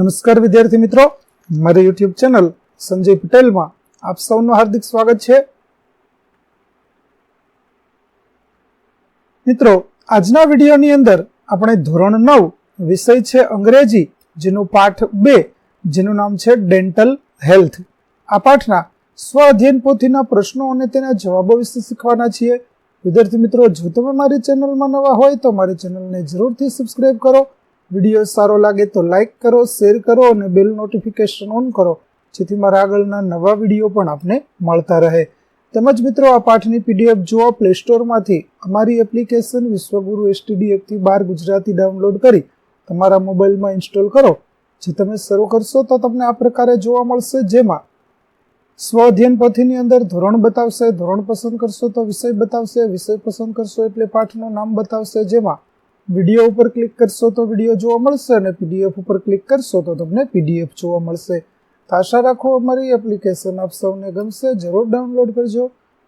નમસ્કાર વિદ્યાર્થી મિત્રો. મારી યુટ્યુબ ચેનલ સંજય પટેલમાં આપ સૌનું હાર્દિક સ્વાગત છે. મિત્રો, આજના વિડીયોની અંદર આપણે ધોરણ નવ વિષય છે અંગ્રેજી, જેનું પાઠ બે, જેનું નામ છે ડેન્ટલ હેલ્થ. આ પાઠના સ્વ અધ્યયન પોથીના પ્રશ્નો અને તેના જવાબો વિશે શીખવાના છીએ. વિદ્યાર્થી મિત્રો, જો તમે મારી ચેનલમાં નવા હોય તો મારી ચેનલને જરૂરથી સબસ્ક્રાઇબ કરો. વીડિયો સારો લાગે તો લાઇક કરો, શેર કરો અને બેલ નોટિફિકેશન ઓન કરો, જેથી મારા આગળના નવા વીડિયો પણ આપને મળતા રહે. તેમજ મિત્રો, આ પાઠની પીડીએફ જુઓ પ્લે સ્ટોરમાંથી અમારી એપ્લિકેશન વિશ્વગુરુ એસટીડી એપથી બાર ગુજરાતી ડાઉનલોડ કરી તમારા મોબાઈલમાં ઇન્સ્ટોલ કરો. જે તમે શરૂ કરશો તો તમને આ પ્રકારે જોવા મળશે. જેમાં સ્વ અધ્યયન પોથીની અંદર ધોરણ બતાવશે, ધોરણ પસંદ કરશો તો વિષય બતાવશે, વિષય પસંદ કરશો એટલે પાઠનું નામ બતાવશે. જેમાં વીડિયો ઉપર ક્લિક કરશો તો વીડિયો જોવા મળશે અને પીડીએફ ઉપર ક્લિક કરશો તો તમને પીડીએફ જોવા મળશે. તો આશા રાખો અમારી એપ્લિકેશન આપ સૌને ગમશે. જરૂર ડાઉનલોડ કરજો.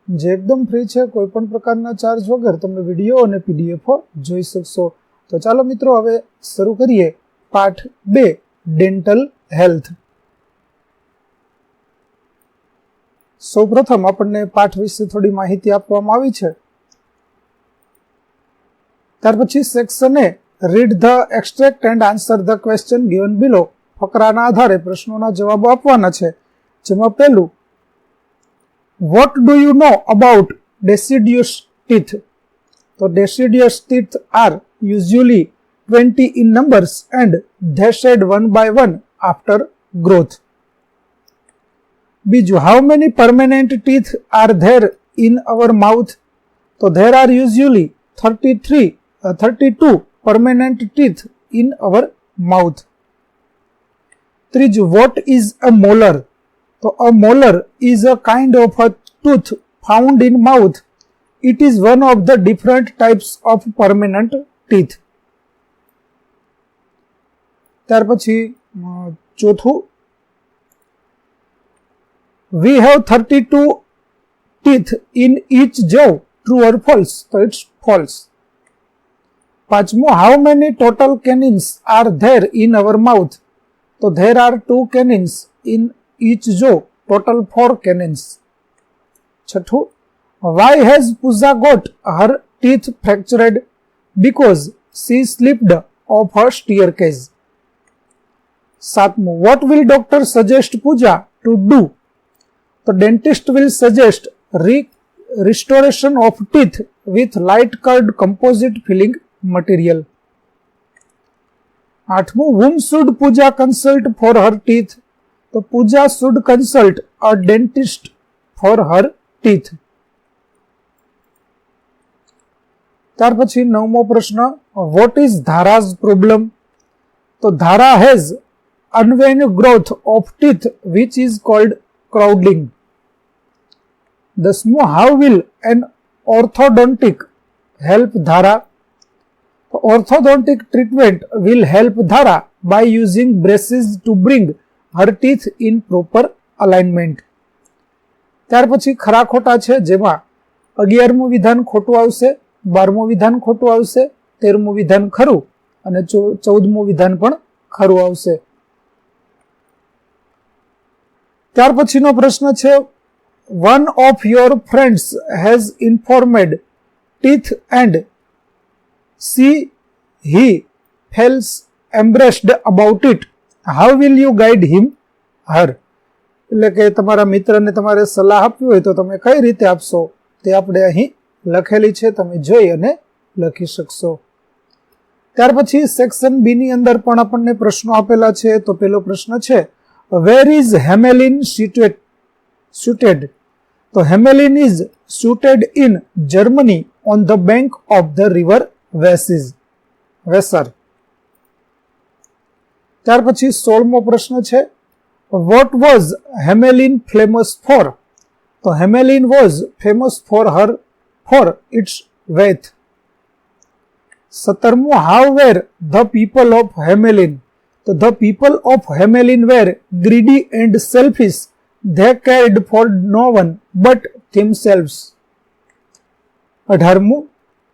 જે એકદમ ફ્રી છે, કોઈ પણ પ્રકારના ચાર્જ વગર તમે વીડિયો અને પીડીએફો જોઈ શકશો. તો ચાલો મિત્રો, હવે શરૂ કરીએ પાઠ બે ડેન્ટલ હેલ્થ સૌપ્રથમ આપણને પાઠ વિશે થોડી માહિતી આપવામાં આવી છે. ત્યાર પછી સેક્શને read the extract and answer the question given below ફકરાના આધારે પ્રશ્નોના જવાબો આપવાના છે. જેમાં પહેલું what do you know about deciduous teeth તો deciduous teeth are usually twenty in numbers and they shed one by one after growth બીજું how many permanent teeth are there in our mouth તો there are usually thirty three thirty two permanent teeth in our mouth ત્રીજું what is a molar તો a molar is a kind of a tooth found in mouth it is one of the different types of permanent teeth ત્યાર પછી ચોથું we have thirty two teeth in each જો true or false તો it's false પાંચમું how many total canines are there in our mouth તો there are two canines in each જો total four કેનિન્સ છઠ્ઠું why has Pooja got her teeth fractured because she slipped off her stair સાતમું what will doctor suggest Pooja to do તો dentist will suggest re restoration of teeth with light colored composite filling material. આઠમું whom should Pooja consult for her teeth? તો Pooja should consult a dentist for her teeth. ત્યાર પછી નવમો પ્રશ્ન what is ધારાઝ problem તો Dhara has uneven growth of teeth which is called crowding દસમું how will an orthodontic help Dhara orthodontic treatment will help Dhara by using braces to bring her teeth in proper alignment ત્યાર પછી ખરા ખોટા છે જેમાં અગિયારમું વિધાન ખોટું આવશે બારમું વિધાન ખોટું આવશે તેરમું વિધાન ખરું અને ચૌદમું વિધાન પણ ખરું આવશે ત્યાર પછીનો પ્રશ્ન છે one of your friends has informed teeth and see, he feels embraced about it. How will you guide him? Her. એટલે કે તમારા મિત્રને તમારે સલાહ આપવી હોય તો તમે કઈ રીતે આપશો? તે આપણે અહીં લખેલી છે, તમે જોઈ અને લખી શકશો. ત્યાર પછી સેક્શન બી ની અંદર પણ આપણને પ્રશ્નો આપેલા છે, તો પેલો પ્રશ્ન છે વેર ઇઝ હેમેલિન સિટેડ suited. તો Hamelin is suited in Germany on the bank of the river વેસીઝ. Weser ત્યાર પછી સોળમો પ્રશ્ન છે what was Hamelin famous for તો Hamelin was famous for her for its wealth સત્તરમું how were the people of Hamelin તો the people of Hamelin were greedy and selfish they cared for no but them themselves. અઢારમું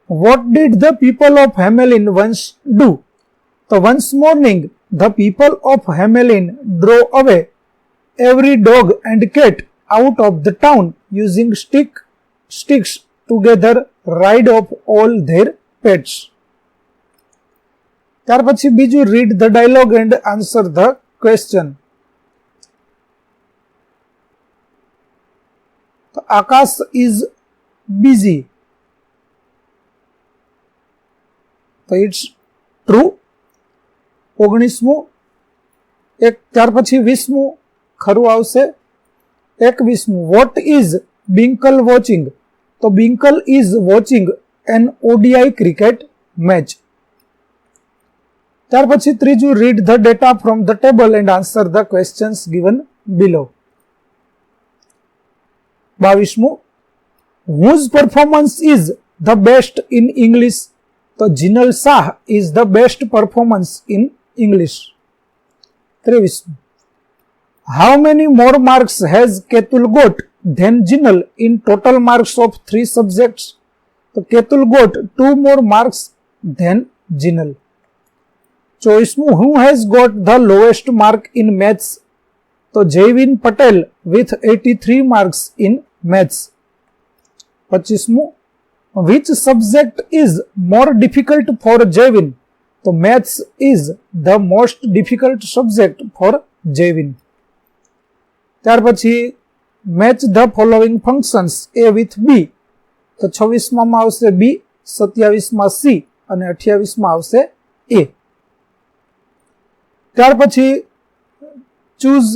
what did the people of Hamelin once do? તો once morning the people of Hamelin drove away every dog and cat out of the town using stick sticks together ride off all their pets ત્યાર પછી બીજું read the dialogue and answer the question Akash is busy તો it's true ઓગણીસમું એક ત્યાર પછી વીસમું ખરું આવશે એકવીસમું વોટ ઇઝ બિંકલ વોચિંગ તો Binkal is watching an ODI cricket match ત્યાર પછી ત્રીજું read the data from the table and answer the questions given below બાવીસમું whose performance is the best in English તો Jinal Shah is the best performance in English ત્રેવીસમું how many more marks has Ketul got than Jinal in total marks of three subjects તો Ketul got two more marks than Jinal ચોઈસમું who has got the lowest mark in maths તો Jaivin Patel with eighty three marks in maths પચીસમું which subject is more difficult for Jayvin તો maths is the most difficult subject for Jayvin ત્યાર પછી match the following functions A with B તો છવ્વીસમાં આવશે બી સત્યાવીસમાં C અને અઠ્યાવીસમાં આવશે એ ત્યાર પછી choose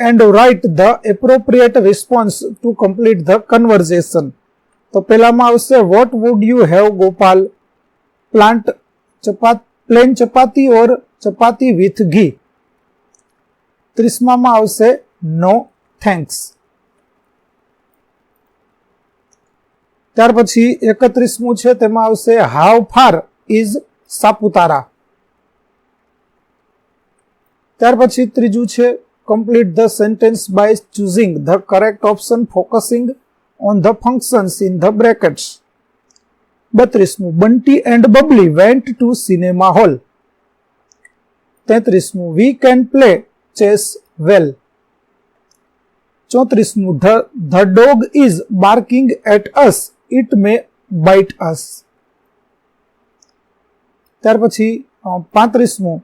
and write the appropriate response to complete the conversation તો પહેલામાં આવશે what would you have Gopal? Plant ચપાત plain chapati or chapati with ghee? ત્રીસમામાં આવશે નો થેન્ક્સ ત્યાર પછી એકત્રીસમું છે, તેમાં આવશે હાવ ફાર ઇઝ સાપુતારા? ત્યાર પછી ત્રીજું છે complete the sentence by choosing the correct option focusing on the functions in the brackets બત્રીસમું, Bunty and Babli went to cinema hall તેત્રીસમું we can play chess well ચોત્રીસમું, the dog is barking at us it may bite us ત્યાર પછી પાંત્રીસમું,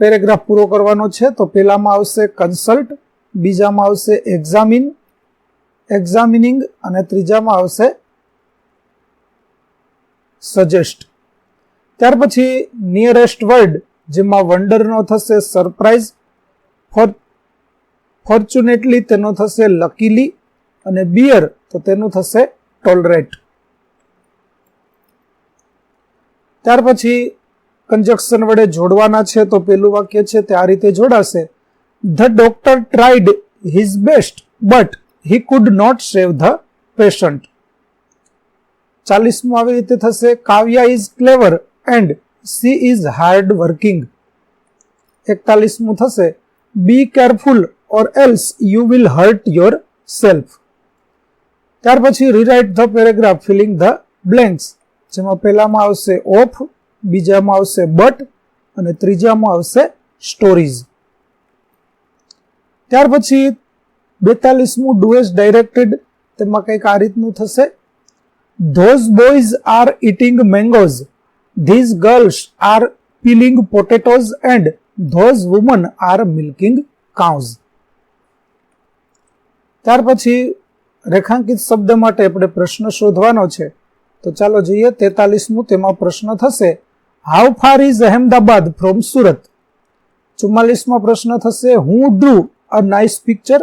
paragraph પૂરો કરવાનો છે, તો પેલામાં આવશે consult બીજામાં આવશે એક્ઝામિન એક્ઝામિનિંગ અને ત્રીજામાં આવશે સજેસ્ટ ત્યાર પછી નિયરેસ્ટ વર્ડ જેમાં વન્ડરનો થશે સરપ્રાઇઝ ફોર ફોર્ચ્યુનેટલી તેનો થશે લકીલી અને બિયર તો તેનું થશે ટોલરેટ ત્યાર પછી કન્જક્શન વડે જોડવાના છે, તો પેલું વાક્ય છે તે આ રીતે જોડાશે. the doctor tried his best but he could not save the patient ચાલીસમું આવી રીતે થશે Kavya is clever and she is hard working એકતાલીસમું થશે be careful or else you will hurt yourself ત્યાર પછી rewrite the paragraph filling the blanks જેમાં પહેલામાં આવશે of બીજામાં આવશે બટ અને ત્રીજામાં આવશે સ્ટોરીઝ ત્યાર પછી બેતાલીસમું ડુએસ ડાયરેક્ટેડ તેમાં કંઈક આ રીતનું થશે. Those boys are eating mangoes these girls are peeling potatoes and those woman are milking cows ત્યાર પછી રેખાંકિત શબ્દ માટે આપણે પ્રશ્ન શોધવાનો છે. તો ચાલો જોઈએ તેતાલીસમું તેમાં પ્રશ્ન થશે. How far is Ahmedabad from Surat ચુમ્માલીસમાં પ્રશ્ન થશે, હું ડ્રુ અ નાઇસ પિક્ચર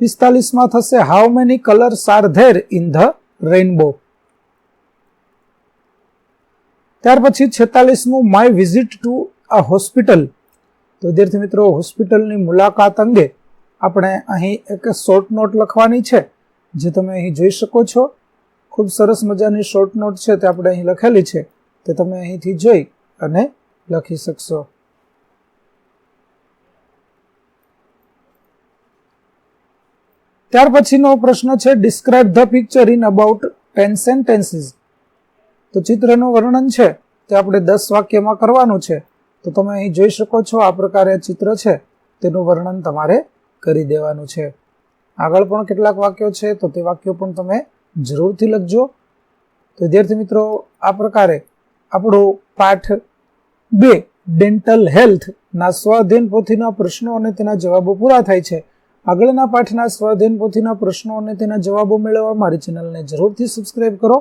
પિસ્તાલીસમાં થશે how many colours are there in the rainbow ત્યાર પછી છેતાલીસમું my visit to a hospital તો વિદ્યાર્થી મિત્રો હોસ્પિટલની મુલાકાત અંગે આપણે અહીં એક શોર્ટ નોટ લખવાની છે, જે તમે અહીં જોઈ શકો છો. ખૂબ સરસ મજાની શોર્ટ નોટ છે, તે આપણે અહીં લખેલી છે. તે તમે અહીંથી જોઈ અને લખી શકશો. ત્યાર પછીનો પ્રશ્ન છે describe the picture in about ten sentences તો ચિત્રનું વર્ણન છે, તે આપણે દસ વાક્યમાં કરવાનું છે. તો તમે અહીં જોઈ શકો છો, આ પ્રકારે ચિત્ર છે, તેનું વર્ણન તમારે કરી દેવાનું છે. આગળ પણ કેટલાક વાક્યો છે, તો તે વાક્યો પણ તમે જરૂરથી લખજો. તો વિદ્યાર્થી મિત્રો, આ પ્રકારે આપણો પાઠ બે ડેન્ટલ હેલ્થના સ્વાધીન પોથીના પ્રશ્નો અને તેના જવાબો પૂરા થાય છે. આગળના પાઠના સ્વાધ્યન પોથીના પ્રશ્નો અને તેના જવાબો મેળવવા મારી ચેનલને જરૂરથી સબસ્ક્રાઇબ કરો.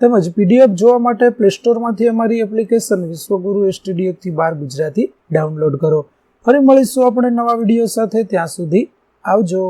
તેમજ પીડીએફ જોવા માટે પ્લે સ્ટોરમાંથી અમારી એપ્લિકેશન વિશ્વગુરુ એસટીડીએફથી બાર ગુજરાતી ડાઉનલોડ કરો. ફરી મળીશું આપણે નવા વીડિયો સાથે. ત્યાં સુધી આવજો.